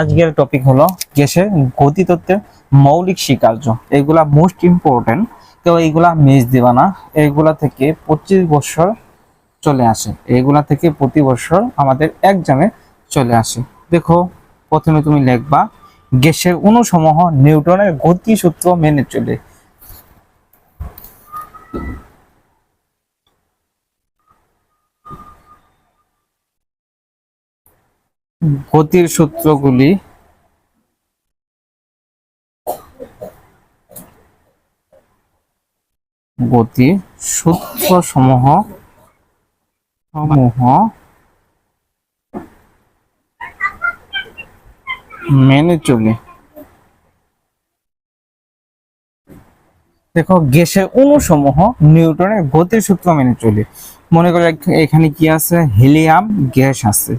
আজকের টপিক হলো গ্যাসের গতিতত্ত্বের মৌলিক স্বীকার্য। এগুলা মোস্ট ইম্পর্টেন্ট কেউ এইগুলা মিস দিবা না। এইগুলা থেকে পঁচিশ বছর চলে আসে। এইগুলা থেকে প্রতি বছর আমাদের এক্সামে চলে আসে। দেখো, প্রথমে তুমি লিখবা, গ্যাসের অণুসমূহ নিউটনের গতি সূত্র মেনে চলে। গতির সূত্রগুলি গতি সূত্র সমূহ সমূহ মেনে চলে। দেখো, গ্যাসের অণুসমূহ নিউটনের গতির সূত্র মেনে চলে। মনে করো এখানে কি আছে? হিলিয়াম গ্যাস আছে।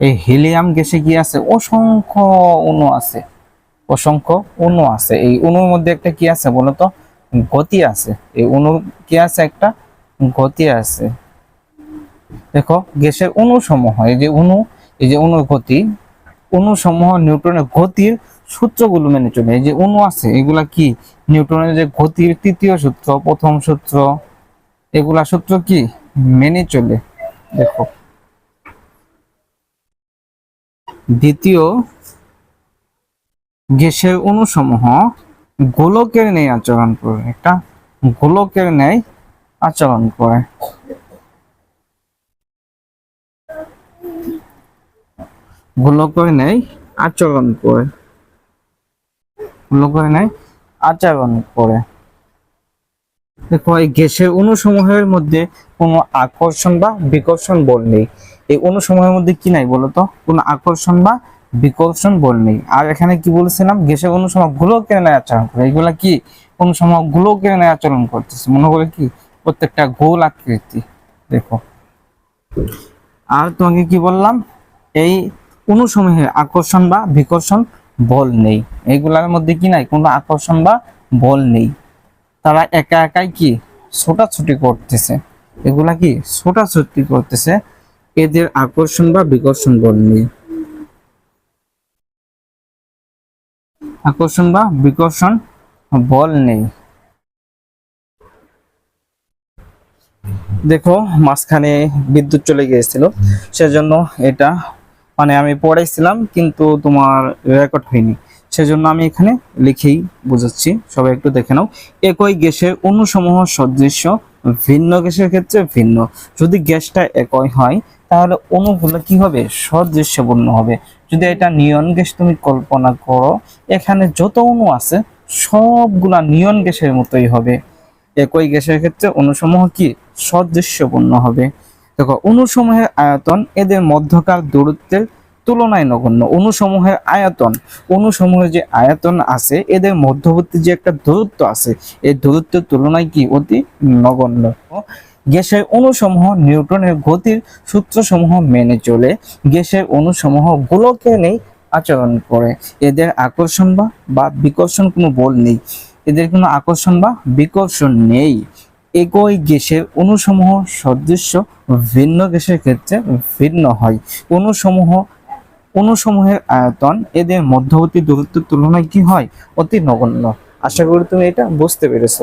এই হিলিয়াম গ্যাসে কি আছে? অসংখ্য অণু আছে। অসংখ্য অণু আছে। এই অণুর মধ্যে একটা কি আছে বলতো? গতি আছে। এই অণুর কি আছে একটা? গতি আছে। দেখো, গ্যাসের অণু সমূহ এই যে অণু এই যে অণুর গতি অণু সমূহ নিউটনের গতির সূত্রগুলো মেনে চলে। এই যে অণু আছে, এগুলা কি? নিউটনের যে গতির তৃতীয় সূত্র, প্রথম সূত্র, এগুলা সূত্র কি? মেনে চলে। দেখো দ্বিতীয় গ্যাসের অণুসমূহ গোলকের ন্যায় আচরণ করে, একটা গোলকের ন্যায় আচরণ করে। গোলকের ন্যায় আচরণ করে। গোলকের ন্যায় আচরণ করে। দেখো, এই গ্যাসের অণুসমূহের মধ্যে কোনো আকর্ষণ বা বিকর্ষণ বল নেই। এই অণুসমূহের মধ্যে কি নাই বলতো? কোনো আকর্ষণ বা বিকর্ষণ বল নেই। আর এখানে কি বলেছিলাম? গ্যাসের অণুসমূহ গোলকের ন্যায় আচরণ করে। এগুলা কি অণুসমূহ গোলকের ন্যায় আচরণ করতেছে? মনে করে কি? প্রত্যেকটা গোল আকৃতি। দেখো। আর তোমাকে কি বললাম? এই অণুসমূহের আকর্ষণ বা বিকর্ষণ বল নেই। এইগুলার মধ্যে কি নাই? কোনো আকর্ষণ বা বল নেই। তারা একা একাই কি? ছোটাছুটি করতেছে। এগুলা কি? ছোটাছুটি করতেছে। এদের আকর্ষণ বা বিকর্ষণ বল নেই আকর্ষণ বা বিকর্ষণ বল নেই দেখো, মাঝখানে বিদ্যুৎ চলে গিয়েছিল, সেজন্য এটা মানে আমি পড়াইছিলাম, কিন্তু তোমার রেকর্ড হয়নি। সেজন্য আমি এখানে লিখেই বুঝাচ্ছি, সবাই একটু দেখে নাও। একই গ্যাসের অণুসমূহ সদৃশ্য, ভিন্ন গ্যাসের ক্ষেত্রে ভিন্ন। যদি গ্যাসটা একই হয় তাহলে অণুগুলো কি হবে সদৃশ্যপূর্ণ হবে? যদি এটা নিয়ন গ্যাস তুমি কল্পনা করো, এখানে যত অণু আছে, সবগুলা নিয়ন গ্যাসের মতোই হবে। একই গ্যাসের ক্ষেত্রে অণুসমূহ কি? সদৃশ্যপূর্ণ হবে। দেখো, অণুসমূহের আয়তন এদের মধ্যকার দূরত্বের তুলনায় নগণ্য। অণুসমূহের আয়তন, অণুসমূহের যে আয়তন আছে, এদের মধ্যবর্তী যে একটা দূরত্ব আছে, এই দূরত্বের তুলনায় কি? অতি নগণ্য। গ্যাসের অণুসমূহ নিউটনের গতির সূত্রসমূহ মেনে চলে, গ্যাসের অণুসমূহ গোলকে নেই আচরণ করে। এদের আকর্ষণ বা বিকর্ষণ কোনো বল নেই। এদের কোনো আকর্ষণ বা বিকর্ষণ নেই। একই গ্যাসের অণুসমূহ সদৃশ্য ভিন্ন গ্যাসের ক্ষেত্রে ভিন্ন হয়। অণুসমূহ, অণুসমূহের আয়তন এদের মধ্যবর্তী দূরত্বের তুলনায় কি হয়? অতি নগণ্য। আশা করি তুমি এটা বুঝতে পেরেছ।